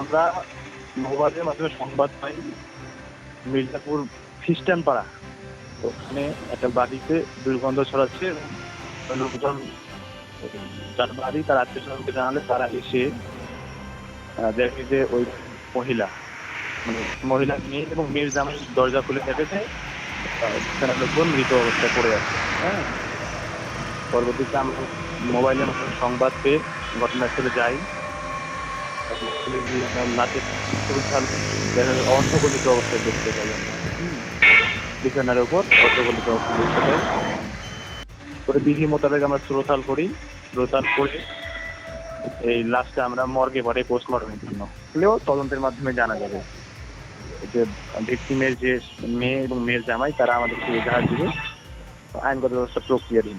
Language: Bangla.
আমরা মোবাইলের মাধ্যমে সংবাদ পাই মির্জাপুর খ্রিস্টান পাড়া ওখানে একটা বাড়িতে দুর্গন্ধ ছড়াচ্ছে লোকজন, যার বাড়ি তার আত্মীয় স্বজনকে জানালে তারা এসে দেখে যে ওই মহিলা মানে মহিলা মেয়ে এবং মেয়ের জামাই দরজা খুলে দেখেছে সেখানে লোকজন মৃত অবস্থায় পড়ে আছে। হ্যাঁ। পরবর্তীতে আমরা মোবাইলের সংবাদ পেয়ে ঘটনাস্থলে যাই। নাচের অবস্থায় দেখতে হুম। বিছানার উপর দেখতে পাই পরে বিধি মোতাবেক আমরা শ্রোতাল করি শ্রোতাল করে এই আমরা মর্গে পাঠাই পোস্টমর্টমের জন্য হলেও তদন্তের মাধ্যমে জানা যাবে যে ভিকটিমের যে মেয়ে এবং মেয়ের জামাই তারা আমাদেরকে এজাহার দিবে আইনগত ব্যবস্থা প্রক্রিয়াধীন